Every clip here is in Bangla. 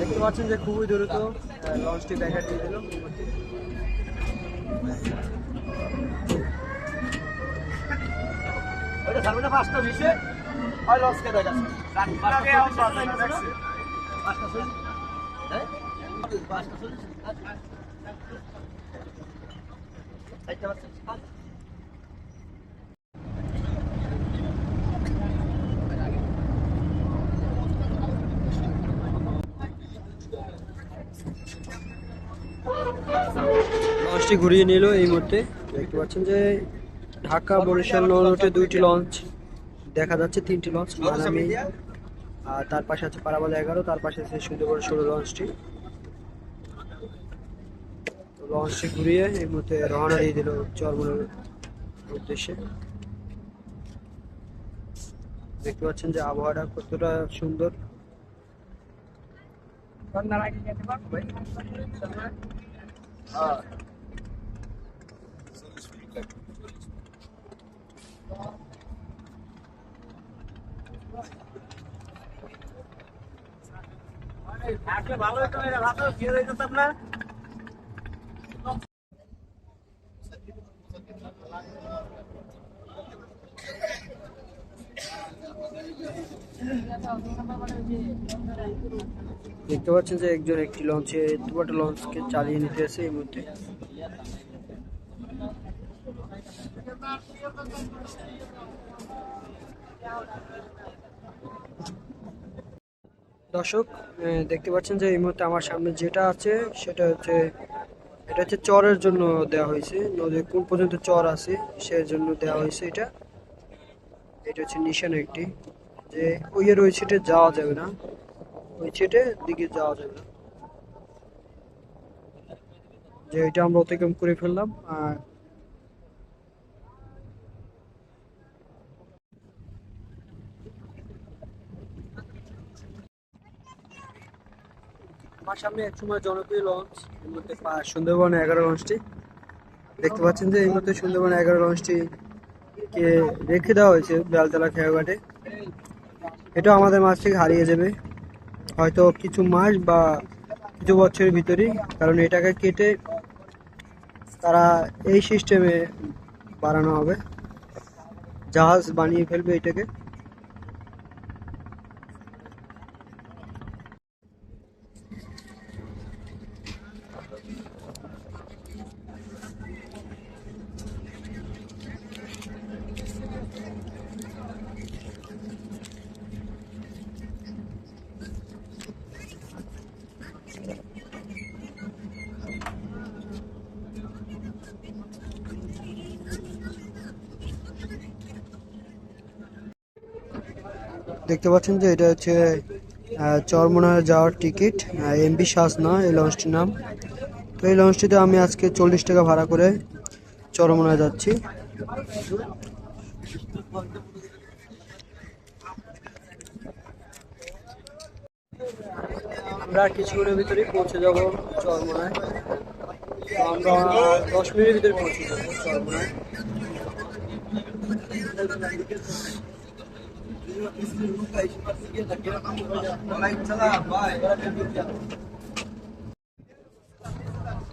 দেখতে পাচ্ছেন যে খুবই দ্রুত লঞ্চটি ব্যাঘাট দিয়ে দিল পাঁচটা লঞ্চটি ঘুরিয়ে নিল এই মুহূর্তে। দেখতে পাচ্ছেন যে ঢাকা বরিশাল নৌ রুটে দুইটি লঞ্চ দেখা যাচ্ছে, তিনটি লঞ্চ আর তার পাশে আছে পারাবাল এগারো, তার পাশে আছে সুন্দরবন ষোলো লঞ্চটি। লঞ্চটি ঘুরিয়ে এই মুহূর্তে রওনা দিয়ে দিল চরমনের উদ্দেশ্যে। দেখতে পাচ্ছেন যে আবহাওয়াটা কতটা সুন্দর। ভালো হতো ভালো ফিরে যেতাম না দেখতে পাচ্ছেন যে একজন একটি লঞ্চে দুটো লঞ্চকে চালিয়ে নিতে আছে এই মুহূর্তে। দর্শক দেখতে পাচ্ছেন যে এই মুহূর্তে আমার সামনে যেটা আছে, সেটা হচ্ছে, এটা হচ্ছে চরের জন্য দেওয়া হয়েছে। নদীর কোন পর্যন্ত চর আছে সেই জন্য দেওয়া হয়েছে এটা। এটা হচ্ছে নিশান একটি যে ওই এর ওই সিটে যাওয়া যাবে না। ওই সিটে দিকে যাওয়া যাবে না। যে এটা আমরা অতিক্রম করে ফেললাম, আর আমার সামনে এক সময় জনপ্রিয় লঞ্চ সুন্দরবন এগারো লঞ্চটি দেখতে পাচ্ছেন যে এই মধ্যে সুন্দরবন এগারো লঞ্চটি কে রেখে দেওয়া হয়েছে বেলতলা খেয়াঘাটে। এটা আমাদের মাছ থেকে হারিয়ে যাবে। হয়তো কিছু মাস বা কিছু বছরের ভিতরেই, কারণ এটাকে কেটে তারা এই সিস্টেমে বাড়ানো হবে। জাহাজ বানিয়ে ফেলবে এটাকে। দেখতে পাচ্ছেন যে এটা হচ্ছে চরমোনায় যাওয়ার টিকিট এমবি সাজনা, এই লঞ্চটির নাম। তো এই লঞ্চটিতে আমি আজকে চল্লিশ টাকা ভাড়া করে চরমোনায় যাচ্ছি। আমরা কিছুক্ষণের ভিতরেই পৌঁছে যাব চরমোনায়। আমরা দশ মিনিটের ভিতরে পৌঁছে যাব চরমোনায়।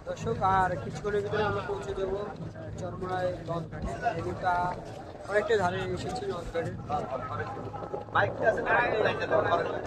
দর্শক, আর কিছুক্ষণের ভিতরে আমরা পৌঁছে যাব চরমোনায় লঞ্চ ঘাটে এদিকটা অনেকটা ধারে এসেছি লঞ্চ ঘাটে বাইকটা আছে না লাইনটা দাও এই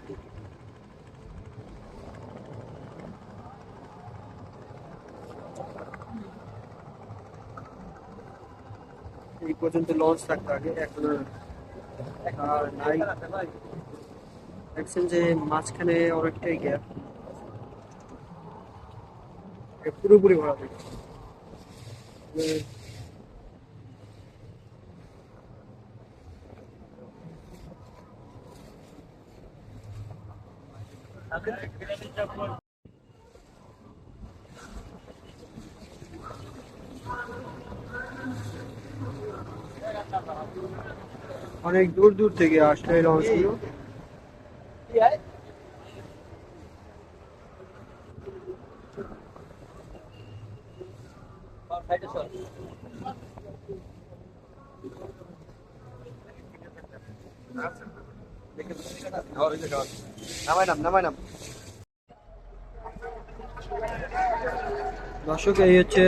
এই পর্যন্ত লঞ্চ থাকতো আগে এখন আর নাই দেখছেন যে মাঝখানে অনেকটাই গ্যাপ পুরোপুরি ভরা থাকে অনেক দূর দূর থেকে আসলে এই লঞ্চগুলো দর্শক এই হচ্ছে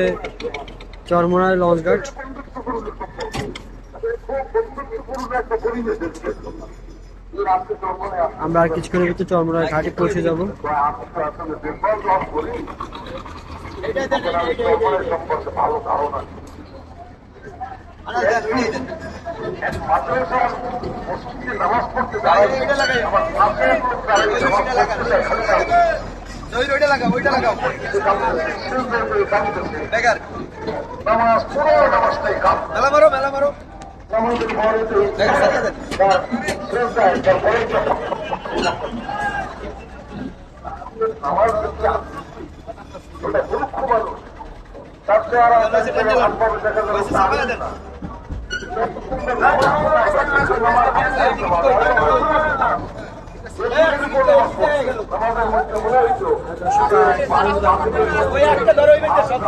চরমনায় লঞ্চ ঘাট আমরা আর কিছুক্ষণের ভিতরে চরমনায় ঘাটে পৌঁছে যাব মেলা মারো মেলা মারো বেকার সারিয়ে দেন লইছে পেন্ডেলাম লইছে সামালে দেন ওই একটা ধরো ওই বেঁচে সব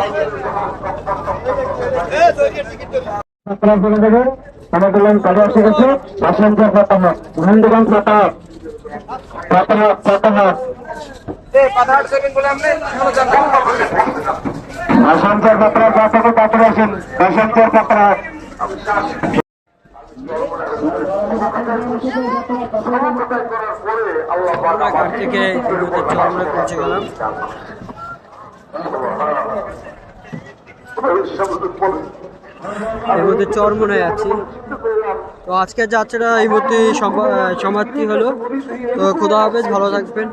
এ জহির টিকিট ধরি আপনারা বলে দেবেন আমাদের লাইন কাজে এসে গেছে বাসন্তর পাতাহা মহেন্দ্রগঞ্জ পাতাহা পাতাহা পাতাহা বাসন্তর পাত্রা পাতাকে পাত্রা আছেন বাসন্তর পাত্রা আমরা থেকে পৌঁছে গেলাম এর মধ্যে চরমনায় আছি। তো আজকের যাত্রা এই মুহূর্তে সম- সমাপ্তি হলো। তো খোদা হাফেজ, ভালো থাকবেন।